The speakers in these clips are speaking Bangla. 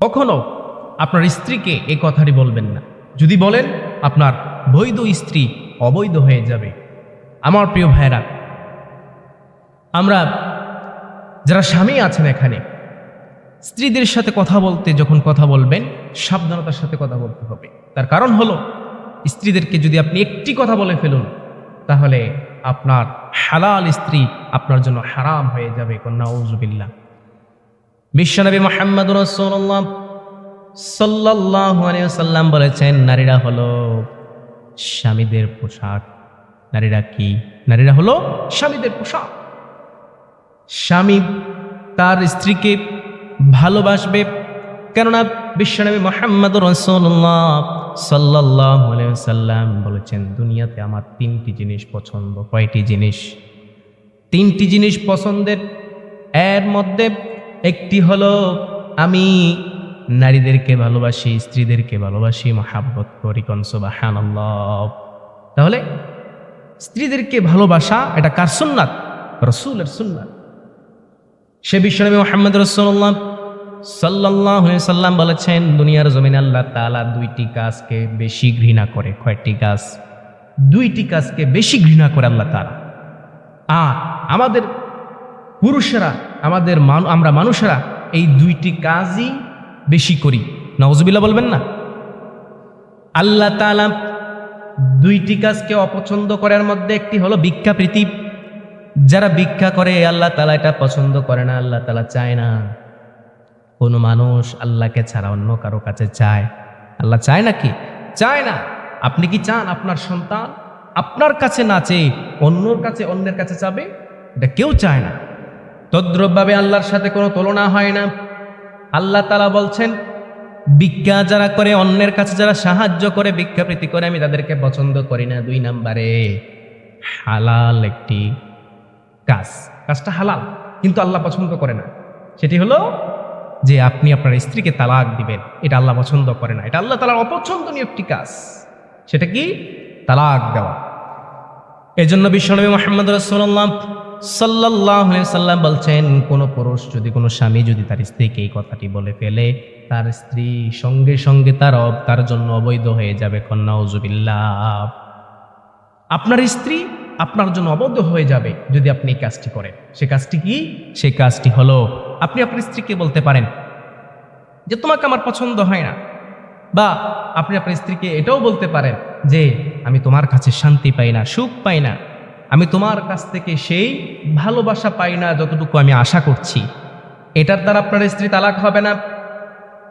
কখনো আপনার স্ত্রীকে এই কথাটি বলবেন না। যদি বলেন, আপনার বৈধ স্ত্রী অবৈধ হয়ে যাবে। আমার প্রিয় ভাইরা আমরা যারা স্বামী আছেন এখানে, স্ত্রীদের সাথে কথা বলতে যখন কথা বলবেন, সাবধানতার সাথে কথা বলতে হবে। তার কারণ হলো, স্ত্রীদেরকে যদি আপনি একটি কথা বলে ফেলুন, তাহলে আপনার হালাল স্ত্রী আপনার জন্য হারাম হয়ে যাবে। কন্যা উজুবিল্লা বিশ্বনবী মোহাম্মদ রসুল্লাহ সাল্লাল্লাহু আলাইহি বলেছেন, নারীরা হলো স্বামীদের পোশাক। নারীরা কি? নারীরা হলো স্বামীদের পোশাক। স্বামী তার স্ত্রীকে ভালোবাসবে, কেননা বিশ্বনবী মোহাম্মদ রসুল্লাহ সাল্লাহ সাল্লাম বলেছেন, দুনিয়াতে আমার তিনটি জিনিস পছন্দ। কয়টি জিনিস? তিনটি জিনিস পছন্দের, এর মধ্যে একটি হলো, আমি নারীদেরকে ভালোবাসি, স্ত্রীদেরকে ভালোবাসি, মহাব্বত করি কনসবাহান তাহলে, স্ত্রীদেরকে ভালোবাসা এটা কার সুন্নাত? রসুলের সুন্নাত। সে বিশ্বনবী মোহাম্মদ রসুল্লাহ সাল্লাহ সাল্লাম বলেছেন, দুনিয়ার জমিন আল্লাহ তালা দুইটি কাজকে বেশি ঘৃণা করে। কয়টি কাজ? দুইটি কাজকে বেশি ঘৃণা করে আল্লাহ তালা আর আমাদের পুরুষেরা আমাদের আমরা মানুষেরা এই দুইটি কাজই বেশি করি। নওয়াজবিল্লা বলবেন না? আল্লাহ তালা দুইটি কাজকে অপছন্দ করার মধ্যে একটি হলো ভিক্ষা প্রীতি। যারা ভিক্ষা করে, আল্লাহ তালা এটা পছন্দ করে না, আল্লাহ তালা চায় না। কোনো মানুষ আল্লাহকে ছাড়া অন্য কারও কাছে চায়। আল্লাহ চায় না কি? চায় না। আপনি কি চান আপনার সন্তান আপনার কাছে না চেয়ে অন্যর কাছে অন্যের কাছে চাবে? এটা কেউ চায় না। তদ্রবভাবে আল্লাহর সাথে কোনো তুলনা হয় না। আল্লাহ তালা বলছেন, ভিক্ষা যারা করে, অন্যের কাছে যারা সাহায্য করে ভিক্ষাবৃত্তি করে, আমি তাদেরকে পছন্দ করি না। দুই নাম্বারে, হালাল একটি কাজ। কাজটা হালাল, কিন্তু আল্লাহ পছন্দ করে না। সেটি হলো যে আপনি আপনার স্ত্রীকে তালাক দিবেন। এটা আল্লাহ পছন্দ করে না। এটা আল্লাহ তালার অপছন্দনীয় একটি কাজ। সেটা কি? তালাক দেওয়া। এই জন্য বিশ্বনবী মোহাম্মদ রসুল্লাহ সাল্লাহ সাল্লাম বলছেন, কোন পুরুষ যদি, কোনো স্বামী যদি তার স্ত্রীকে এই কথাটি বলে ফেলে, তার স্ত্রী সঙ্গে সঙ্গে তার অব- তার জন্য অবৈধ হয়ে যাবে। কন্যা উজুবিল্লাহ আপনার স্ত্রী আপনার জন্য অবৈধ হয়ে যাবে যদি আপনি এই কাজটি করেন। সে কাজটি কি? সেই কাজটি হলো, আপনি আপনার স্ত্রীকে বলতে পারেন যে, তোমাকে আমার পছন্দ হয় না। বা আপনি আপনার স্ত্রীকে এটাও বলতে পারেন যে, আমি তোমার কাছে শান্তি পাই না, সুখ পাই না। আমি তোমার কাছ থেকে সেই ভালোবাসা পাই না যতটুকু আমি আশা করছি। এটার দ্বারা আপনার স্ত্রী তালাক হবে না।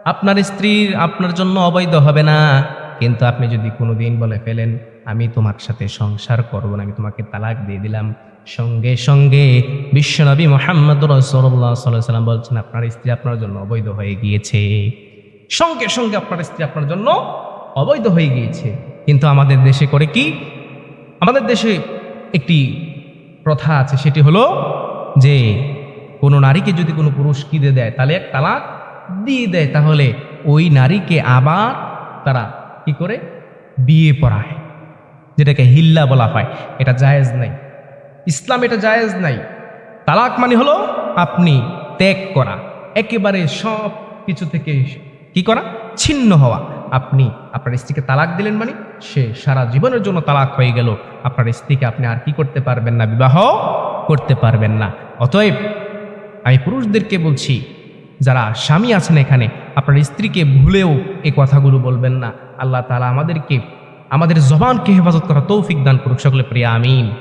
আপনার স্ত্রী আপনার জন্য অবৈধ হবে না। কিন্তু আপনি যদি কোনোদিন বলে ফেলেন, আমি তোমার সাথে সংসার করব না, আমি তোমাকে তালাক দিয়ে দিলাম। সঙ্গে সঙ্গে বিশ্বনবী মোহাম্মদ রসল্লাহ সাল্লাম বলছেন, আপনার স্ত্রী আপনার জন্য অবৈধ হয়ে গিয়েছে। সঙ্গে সঙ্গে আপনার স্ত্রী আপনার জন্য অবৈধ হয়ে গিয়েছে। কিন্তু আমাদের দেশে করে কি? আমাদের দেশে একটি প্রথা আছে, সেটি হলো যে কোনো নারীকে যদি কোনো পুরুষ কিনে দেয়, তাহলে এক তালাক দিয়ে দেয়, তাহলে ওই নারীকে আবার তারা কি করে? বিয়ে পড়ায়, যেটাকে হিল্লা বলা হয়। এটা জায়েজ নাই। ইসলাম এটা জায়েজ নাই। তালাক মানে হলো আপনি ত্যাগ করা, একেবারে সব কিছু থেকে কি করা? ছিন্ন হওয়া। আপনি আপনার স্ত্রীকে তালাক দিলেন মানে সে সারা জীবনের জন্য তালাক হয়ে গেল। আপনার স্ত্রীকে আপনি আর কি করতে পারবেন না, বিবাহ করতে পারবেন না। অতএব আমি পুরুষদেরকে বলছি, যারা স্বামী আছেন এখানে, আপনার স্ত্রীকে ভুলেও এই কথাগুলো বলবেন না। আল্লাহ তালা আমাদেরকে, আমাদের জবানকে হেফাজত করা তৌফিক দান করুক। সকলে প্রিয়া আমিন।